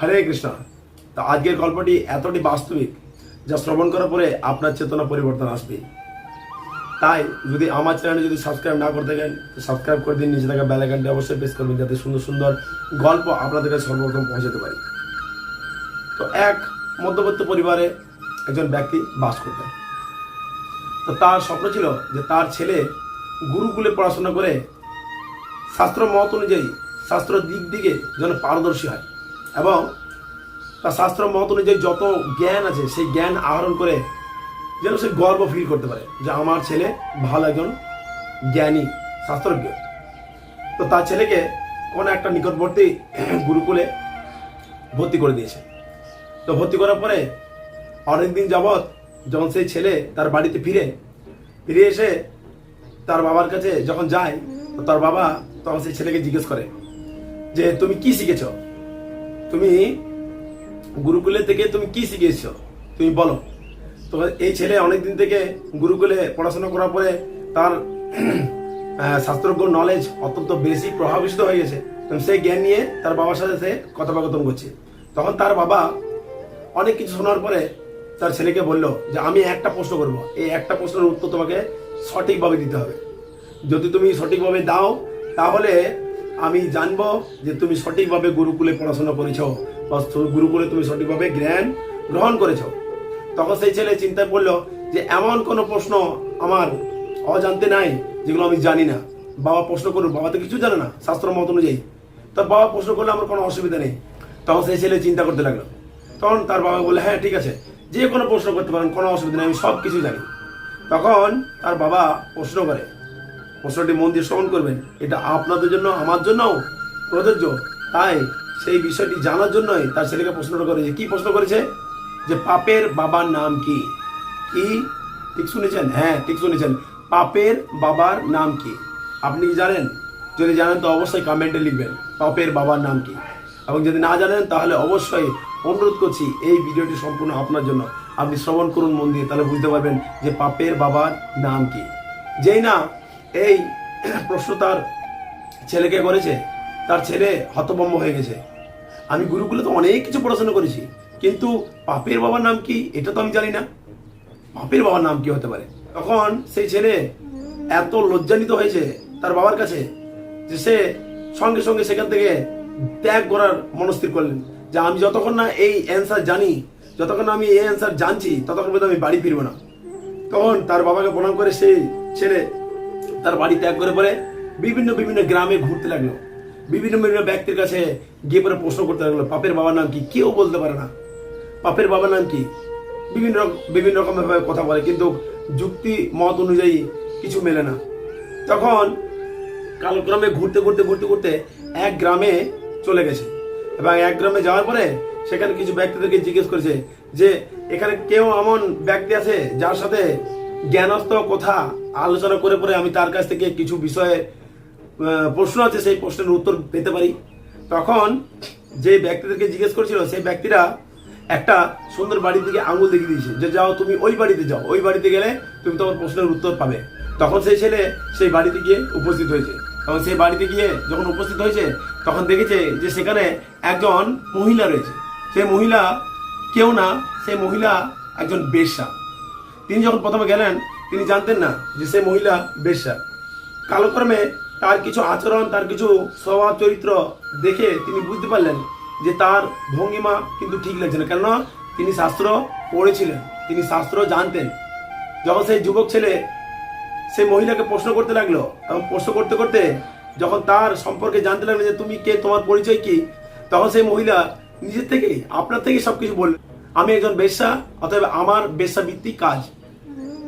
হরে কৃষ্ণ। তা আজকের গল্পটি এতটি বাস্তবিক যা শ্রবণ করার পরে আপনার চেতনা পরিবর্তন আসবে। তাই যদি আমার চ্যানেলে যদি সাবস্ক্রাইব না করতে থাকেন সাবস্ক্রাইব করে দিন, নিচে থাকা বেল অবশ্যই প্রেস করবেন যাতে সুন্দর সুন্দর গল্প আপনাদের কাছে সর্বপ্রথম পৌঁছাতে পারি। তো এক মধ্যবর্তী পরিবারে একজন ব্যক্তি বাস করতেন। তো তার স্বপ্ন ছিল যে তার ছেলে গুরুকুলে পড়াশোনা করে শাস্ত্র মত অনুযায়ী শাস্ত্র দিক দিকে যেন পারদর্শী হয়। এবং তার শাস্ত্র মত অনুযায়ী যত জ্ঞান আছে, সেই জ্ঞান আহরণ করে যেন সে গর্ব ফিল করতে পারে যে আমার ছেলে ভালো একজন জ্ঞানী শাস্ত্রজ্ঞ। তো তার ছেলেকে কোনো একটা নিকটবর্তী গুরুকুলে ভর্তি করে দিয়েছে। তো ভর্তি করার পরে অনেকদিন যাবৎ যখন সেই ছেলে তার বাড়িতে ফিরে ফিরে এসে তার বাবার কাছে যখন যায় তার বাবা তখন সেই ছেলেকে জিজ্ঞেস করে যে, তুমি কি শিখেছ? তুমি গুরুকুলে থেকে তুমি কি শিখেছ তুমি বলো। তো এই ছেলে অনেকদিন থেকে গুরুকুলে পড়াশোনা করার পরে তার শাস্ত্রজ্ঞ নলেজ অত্যন্ত বেশি প্রভাবিত হয়ে গেছে। সেই জ্ঞান নিয়ে তার বাবার সাথে সে কথোপকথন করছে। তখন তার বাবা অনেক কিছু শোনার পরে তার ছেলেকে বলল যে, আমি একটা প্রশ্ন করব। এই একটা প্রশ্নের উত্তর তোমাকে সঠিকভাবে দিতে হবে। যদি তুমি সঠিকভাবে দাও, তাহলে আমি জানব যে তুমি সঠিকভাবে গুরুকুলে পড়াশোনা করেছ। বা গুরুকুলে তুমি সঠিকভাবে জ্ঞান গ্রহণ করেছ। তখন সেই ছেলে চিন্তায় করল যে এমন কোনো প্রশ্ন আমার অজান্তে নাই, যেগুলো আমি জানি না। বাবা প্রশ্ন করুন বাবা তো কিছু জানে না, শাস্ত্র মত অনুযায়ী। তো বাবা প্রশ্ন করলে আমার কোনো অসুবিধা নেই। তখন সেই ছেলে চিন্তা করতে লাগল। তখন তার বাবা বললে হ্যাঁ ঠিক আছে, যে কোনো প্রশ্ন করতে পারেন, কোনো অসুবিধা নেই, আমি সব কিছু জানি। তখন তার বাবা প্রশ্ন করে প্রশ্নটি মন দিয়ে শ্রবণ করবেন। এটা আপনাদের জন্য, আমার জন্যও প্রযোজ্য। তাই সেই বিষয়টি জানার জন্যই তার ছেলেকে প্রশ্নটা করেছে কি প্রশ্ন করেছে? যে, পাপের বাবার নাম কি? কি? ঠিক শুনেছেন? হ্যাঁ ঠিক শুনেছেন। পাপের বাবার নাম কি? আপনি কি জানেন? যদি জানেন, তো অবশ্যই কমেন্টে লিখবেন, পাপের বাবার নাম কি? এবং যদি না জানেন, তাহলে অবশ্যই অনুরোধ করছি, এই ভিডিওটি সম্পূর্ণ আপনার জন্য। আপনি শ্রবণ করুন মন দিয়ে, তাহলে বুঝতে পারবেন যে, পাপের বাবার নাম কি? যেই না এই প্রশ্ন তার ছেলেকে করেছে। তার ছেলে হতভম্ব হয়ে গেছে। আমি গুরুকুলে তো অনেক কিছু পড়াশোনা করেছি, কিন্তু পাপের বাবার নাম কি এটা তো আমি জানি না। পাপের বাবার নাম কি হতে পারে? তখন সেই ছেলে এত লজ্জানিত হয়েছে তার বাবার কাছে যে সে সঙ্গে সঙ্গে সেখান থেকে ত্যাগ করার মনস্থির করলেন। যে আমি যতক্ষণ না এই অ্যান্সার জানি, যতক্ষণ না আমি এই অ্যান্সার জানছি, ততক্ষণ পর্যন্ত আমি বাড়ি ফিরবো না। তখন তার বাবাকে প্রণাম করে সেই ছেলে তার বাড়ি ত্যাগ করে পরে বিভিন্ন বিভিন্ন গ্রামে ঘুরতে লাগল। বিভিন্ন বিভিন্ন ব্যক্তির কাছে গিয়ে পরে প্রশ্ন করতে লাগল পাপের বাবার নাম কি? কেউ বলতে পারে না। পাপের বাবার নাম কি? বিভিন্ন বিভিন্ন রকম ভাবে কথা বলে, কিন্তু যুক্তি, মত অনুযায়ী কিছু মেলে না। তখন কালক্রমে ঘুরতে ঘুরতে ঘুরতে ঘুরতে এক গ্রামে চলে গেছে। এবং এক গ্রামে যাওয়ার পরে সেখানে কিছু ব্যক্তিদেরকে জিজ্ঞেস করেছে যে, এখানে কেউ এমন ব্যক্তি আছে যার সাথে জ্ঞানস্থ কথা আলোচনা করে পরে আমি তার কাছ থেকে কিছু বিষয়ে প্রশ্ন আছে, সেই প্রশ্নের উত্তর পেতে পারি। তখন যে ব্যক্তিদেরকে জিজ্ঞেস করছিল, সেই ব্যক্তিরা একটা সুন্দর বাড়ির দিকে আঙুল দেখিয়ে দিয়েছে, যে যাও তুমি ওই বাড়িতে যাও, ওই বাড়িতে গেলে তুমি তোমার প্রশ্নের উত্তর পাবে। তখন সেই ছেলে সেই বাড়িতে গিয়ে উপস্থিত হয়েছে। এবং সেই বাড়িতে গিয়ে যখন উপস্থিত হয়েছে, তখন দেখেছে যে সেখানে একজন মহিলা রয়েছে। সেই মহিলা কেউ না, সেই মহিলা একজন বেশ্যা। তিনি যখন প্রথমে গেলেন, তিনি জানতেন না যে সে মহিলা বেশ্যা। কালক্রমে তার কিছু আচরণ, তার কিছু স্বভাব চরিত্র দেখে তিনি বুঝতে পারলেন যে তার ভঙ্গিমা কিন্তু ঠিক লাগছে না। কেননা তিনি শাস্ত্র পড়েছিলেন, তিনি শাস্ত্র জানতেন। যখন সেই যুবক ছেলে সেই মহিলাকে প্রশ্ন করতে লাগল এবং প্রশ্ন করতে করতে যখন তার সম্পর্কে জানতে লাগল যে তুমি কে, তোমার পরিচয় কি, তখন সেই মহিলা নিজের থেকেই, আপনার থেকেই সবকিছু বলল আমি একজন বেশ্যা, অতএব আমার বেশ্যা ভিত্তিক কাজ।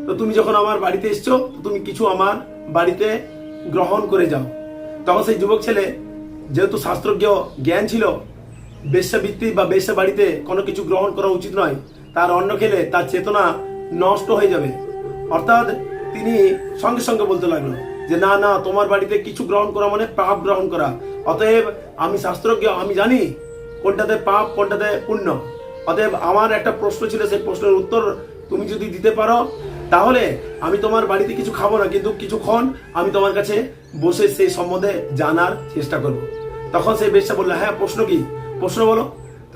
তো তুমি যখন আমার বাড়িতে এসছো তুমি কিছু আমার বাড়িতে গ্রহণ করে যাও। তখন সেই যুবক ছেলে, যেহেতু শাস্ত্রজ্ঞ জ্ঞান ছিল বেশ্যাবৃত্তি বা বেশ্যা বাড়িতে কোনো কিছু গ্রহণ করা উচিত নয়, তার অন্ন খেলে তার চেতনা নষ্ট হয়ে যাবে। অর্থাৎ তিনি সঙ্গে সঙ্গে বলতে লাগল যে, না না, তোমার বাড়িতে কিছু গ্রহণ করা মানে পাপ গ্রহণ করা। অতএব আমি শাস্ত্রজ্ঞ, আমি জানি কোনটাতে পাপ, কোনটাতে পুণ্য। অতএব আমার একটা প্রশ্ন ছিল, সেই প্রশ্নের উত্তর তুমি যদি দিতে পারো তাহলে আমি তোমার বাড়িতে কিছু খাব না, কিন্তু কিছুক্ষণ আমি তোমার কাছে বসে সেই সম্বন্ধে জানার চেষ্টা করব। তখন সেই বেশ্যা বলল হ্যাঁ প্রশ্ন কি? প্রশ্ন বলো।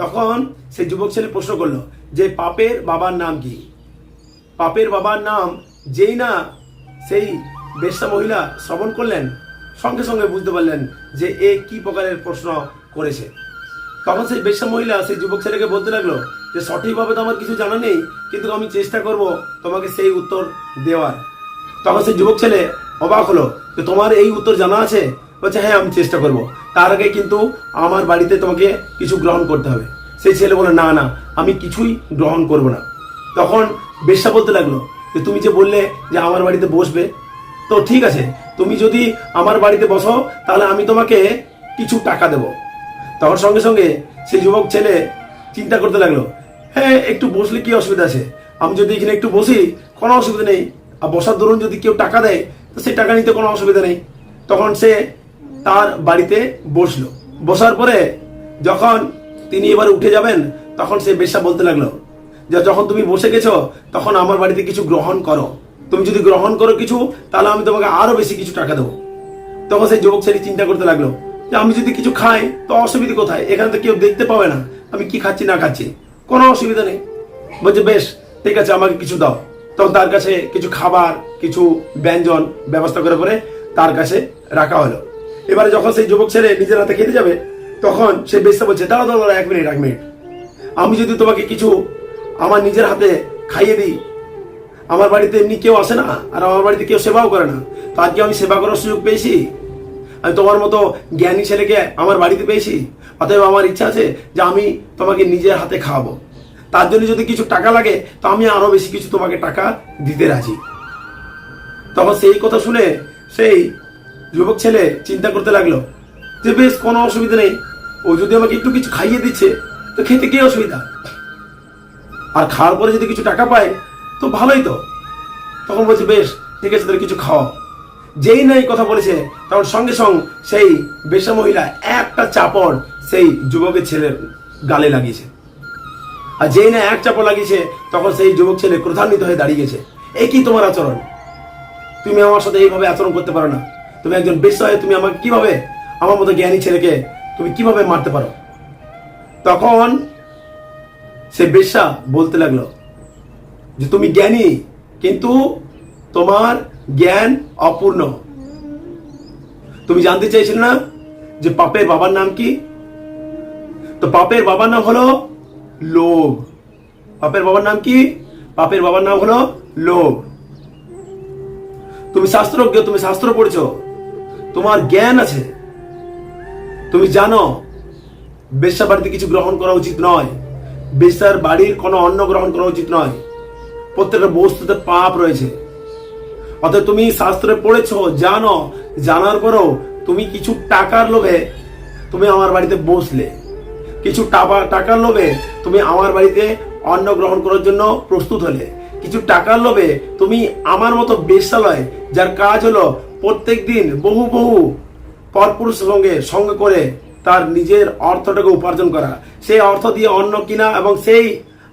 তখন সেই যুবক ছেলে প্রশ্ন করল, যে পাপের বাবার নাম কি? পাপের বাবার নাম যেই না, সেই বেশ্যা মহিলা শ্রবণ করলেন, সঙ্গে সঙ্গে বুঝতে পারলেন যে এ কি প্রকারের প্রশ্ন করেছে। তখন সেই বেশ্যা মহিলা, সেই যুবক ছেলেকে বলতে লাগল যে, সঠিকভাবে তো আমার কিছু জানা নেই, কিন্তু আমি চেষ্টা করব তোমাকে সেই উত্তর দেওয়ার। তখন সেই যুবক ছেলে অবাক হলো যে, তোমার এই উত্তর জানা আছে? বলছে হ্যাঁ আমি চেষ্টা করব। তার আগে কিন্তু আমার বাড়িতে তোমাকে কিছু গ্রহণ করতে হবে। সেই ছেলে বলে না না, আমি কিছুই গ্রহণ করব না। তখন বেশ্যা বলতে লাগল যে, তুমি যে বললে যে আমার বাড়িতে বসবে, তো ঠিক আছে, তুমি যদি আমার বাড়িতে বসো, তাহলে আমি তোমাকে কিছু টাকা দেবো। তখন সঙ্গে সঙ্গে সেই যুবক ছেলে চিন্তা করতে লাগল হ্যাঁ একটু বসলে কি অসুবিধা আছে? আমি যদি এখানে একটু বসি, কোনো অসুবিধা নেই। আর বসার দরুন যদি কেউ টাকা দেয়, তো সেই টাকা নিতে কোনো অসুবিধা নেই। তখন সে তার বাড়িতে বসল। বসার পরে যখন তিনি এবার উঠে যাবেন, তখন সে বেশ্যা বলতে লাগল, যে যখন তুমি বসে গেছো, তখন আমার বাড়িতে কিছু গ্রহণ করো। তুমি যদি গ্রহণ করো কিছু, তাহলে আমি তোমাকে আরও বেশি কিছু টাকা দেবো। তখন সেই যুবক ছেলে চিন্তা করতে লাগল যে আমি যদি কিছু খাই, তো অসুবিধা কোথায়? এখানে তো কেউ দেখতে পাবে না। আমি কি খাচ্ছি, না খাচ্ছি? কোনো অসুবিধা নেই। বলছে, বেশ, ঠিক আছে, আমাকে কিছু দাও। তখন তার কাছে কিছু খাবার, কিছু ব্যঞ্জন ব্যবস্থা করে করে তার কাছে রাখা হলো। এবারে যখন সেই যুবক ছেলে নিজের হাতে খেতে যাবে, তখন সে বেশটা বলছে দাঁড়া দাঁড়া এক মিনিট এক মিনিট। আমি যদি তোমাকে কিছু আমার নিজের হাতে খাইয়ে দিই, আমার বাড়িতে এমনি কেউ আসে না, আর আমার বাড়িতে কেউ সেবাও করে না, তো আজকে আমি সেবা করার সুযোগ পেয়েছি? আমি তোমার মতো জ্ঞানী ছেলেকে আমার বাড়িতে পেয়েছি? অতএব আমার ইচ্ছা আছে যে আমি তোমাকে নিজের হাতে খাওয়াবো। তার জন্য যদি কিছু টাকা লাগে, তো আমি আরও বেশি কিছু তোমাকে টাকা দিতে রাজি। তখন সেই কথা শুনে সেই যুবক ছেলে চিন্তা করতে লাগল যে, বেশ, কোনো অসুবিধা নেই। ও যদি আমাকে একটু কিছু খাইয়ে দিচ্ছে, তো খেতে কি অসুবিধা? আর খাওয়ার পরে যদি কিছু টাকা পায়, তো ভালোই তো। তখন বলছে, বেশ, ঠিক আছে, তাহলে কিছু খাওয়া যেই না এই কথা বলেছে, তখন সঙ্গে সঙ্গে সেই বেশা মহিলা একটা চাপড় সেই যুবকের ছেলের গালে লাগিয়েছে। আর যেই না এক চাপড় লাগিয়েছে, তখন সেই যুবক ছেলে ক্রধান্বিত হয়ে দাঁড়িয়ে গেছে। এই কি তোমার আচরণ? তুমি আমার সাথে এইভাবে আচরণ করতে পারো না। তুমি একজন বেশ্যা হয়ে তুমি আমাকে কীভাবে, আমার মতো জ্ঞানী ছেলেকে তুমি কীভাবে মারতে পারো? তখন সে বেশ্যা বলতে লাগল যে, তুমি জ্ঞানী, কিন্তু তোমার জ্ঞান অপূর্ণ। তুমি জানতে চাইছিলে না যে পাপের বাবার নাম কি? তো পাপের বাবার নাম হলো লোভ। পাপের বাবার নাম কি? পাপের বাবার নাম হলো লোভ। তুমি শাস্ত্রজ্ঞ, তুমি শাস্ত্র পড়েছো। তোমার জ্ঞান আছে। তুমি জানো বেশ্যা বাড়িতে কিছু গ্রহণ করা উচিত নয়। বেশ্যার বাড়ির কোনো অন্ন গ্রহণ করা উচিত নয়। প্রত্যেকটা বস্তুতে পাপ রয়েছে। অতএব তুমি শাস্ত্রে পড়েছো, জানো, জানার পরেও তুমি কিছু টাকার লোভে তুমি আমার বাড়িতে বসলে। কিছু টাকা টাকার লোভে তুমি আমার বাড়িতে অন্ন গ্রহণ করার জন্য প্রস্তুত হলে। কিছু টাকার লোভে তুমি আমার মতো বেশ্যালয়, যার কাজ হলো প্রত্যেক দিন বহু বহু পরপুরুষের সঙ্গে সঙ্গে করে তার নিজের অর্থটাকে উপার্জন করা। সেই অর্থ দিয়ে অন্ন কিনা এবং সেই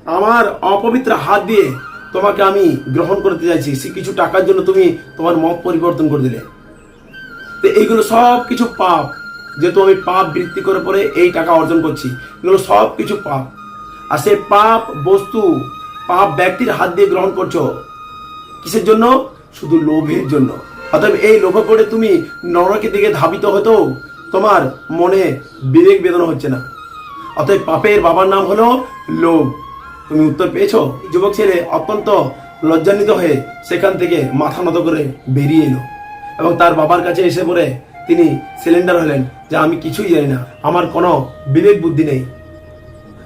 আমার অপবিত্র হাত দিয়ে তোমাকে আমি গ্রহণ করতে চাইছি, সে কিছু টাকার জন্য তুমি তোমার মত পরিবর্তন করে দিলে। তো এইগুলো সব কিছু পাপ, যেহেতু আমি পাপ বৃত্তি করে পরে এই টাকা অর্জন করছি, এগুলো সব কিছু পাপ। আর সেই পাপ বস্তু, পাপ ব্যক্তির হাত দিয়ে গ্রহণ করছ, কিসের জন্য? শুধু লোভের জন্য। অতএব এই লোভে পড়ে তুমি নরকের দিকে ধাবিত হতো তোমার মনে বিবেক বেদনা হচ্ছে না। অতএব পাপের বাবার নাম হলো লোভ। তুমি উত্তর পেয়েছ? যুবক ছেলে অত্যন্ত লজ্জান্বিত হয়ে সেখান থেকে মাথা নত করে বেরিয়ে এলো এবং তার বাবার কাছে এসে পড়ে তিনি সিলিন্ডার হলেন, যে আমি কিছুই জানি না। আমার কোনো বিবেক বুদ্ধি নেই।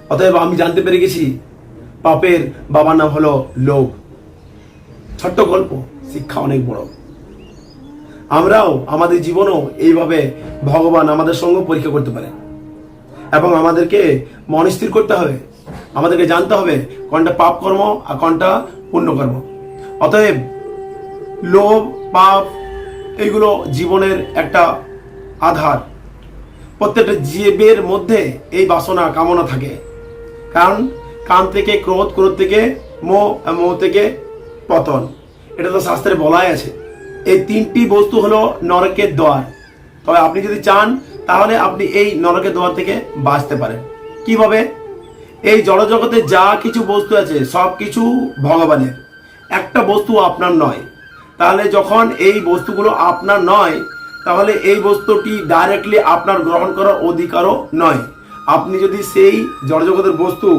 অতএব আমি জানতে পেরে গেছি, পাপের বাবার নাম হলো লোভ। ছোট্ট গল্প, শিক্ষা অনেক বড়। আমরাও আমাদের জীবনেও এইভাবে ভগবান আমাদের সঙ্গে পরীক্ষা করতে পারে এবং আমাদেরকে মনস্থির করতে হবে। আমাদেরকে জানতে হবে কোনটা পাপ কর্ম আর কোনটা পুণ্য কর্ম। অতএব লোভ, পাপ এইগুলো জীবনের একটা আধার। প্রত্যেকটা জীবের মধ্যে এই বাসনা, কামনা থাকে। কারণ কাম থেকে ক্রোধ ক্রোধ থেকে আর মোহ থেকে পতন। এটা তো শাস্ত্রে বলাই আছে। এই তিনটি বস্তু হলো নরকের দোয়ার তবে আপনি যদি চান, তাহলে আপনি এই নরকের দ্বার থেকে বাঁচতে পারেন। কীভাবে? এই জড়জগতে যা কিছু বস্তু আছে, সব কিছু ভগবানের। একটা বস্তু আপনার নয়। তাহলে যখন এই বস্তুগুলো আপনার নয়, তাহলে এই বস্তুটি ডাইরেক্টলি আপনার গ্রহণ করার অধিকারও নয়। আপনি যদি সেই জড়জগতের বস্তু,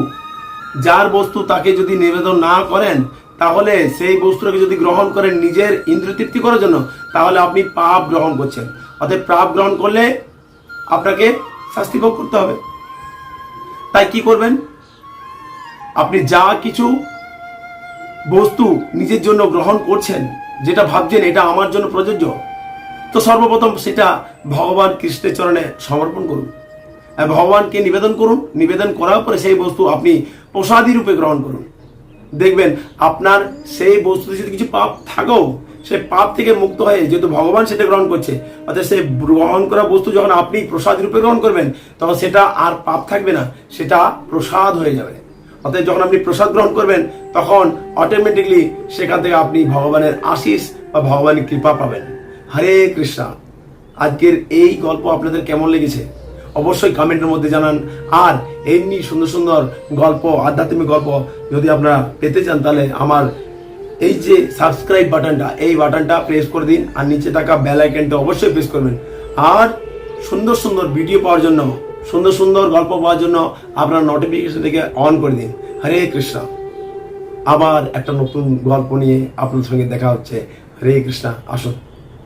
যার বস্তু তাকে যদি নিবেদন না করেন, তাহলে সেই বস্তুটাকে যদি গ্রহণ করেন নিজের ইন্দ্রিয় তৃপ্তি করার জন্য, তাহলে আপনি পাপ গ্রহণ করছেন। অতএব পাপ গ্রহণ করলে আপনাকে শাস্তি ভোগ করতে হবে। তাই কি করবেন? আপনি যা কিছু বস্তু নিজের জন্য গ্রহণ করছেন, যেটা ভাবছেন এটা আমার জন্য প্রযোজ্য, তো সর্বপ্রথম সেটা ভগবান কৃষ্ণের চরণে সমর্পণ করুন। ভগবানকে নিবেদন করুন, নিবেদন করার পরে সেই বস্তু আপনি প্রসাদী রূপে গ্রহণ করুন। দেখবেন আপনার সেই বস্তুতে যদি কিছু পাপ থাকেও সেই পাপ থেকে মুক্ত হয়ে যেহেতু ভগবান সেটা গ্রহণ করছে, অর্থাৎ সেই গ্রহণ করা বস্তু যখন আপনি প্রসাদ রূপে গ্রহণ করবেন, তখন সেটা আর পাপ থাকবে না, সেটা প্রসাদ হয়ে যাবে। অতএব যখন আপনি প্রসাদ গ্রহণ করবেন, তখন অটোমেটিকলি সেখান থেকে আপনি ভগবানের আশিস বা ভগবানের কৃপা পাবেন। হরে কৃষ্ণা। আজকের এই গল্প আপনাদের কেমন লেগেছে? অবশ্যই কমেন্টের মধ্যে জানান। আর এমনি সুন্দর সুন্দর গল্প, আধ্যাত্মিক গল্প যদি আপনারা পেতে চান, তাহলে আমার এই যে সাবস্ক্রাইব বাটনটা এই বাটনটা প্রেস করে দিন। আর নিচে থাকা বেল আইকনটা অবশ্যই প্রেস করবেন। আর সুন্দর সুন্দর ভিডিও পাওয়ার জন্য সুন্দর সুন্দর গল্প পাওয়ার জন্য আপনার নোটিফিকেশন থেকে অন করে দিন। হরে কৃষ্ণ। আবার একটা নতুন গল্প নিয়ে আপনার সঙ্গে দেখা হচ্ছে। হরে কৃষ্ণা, আসুন।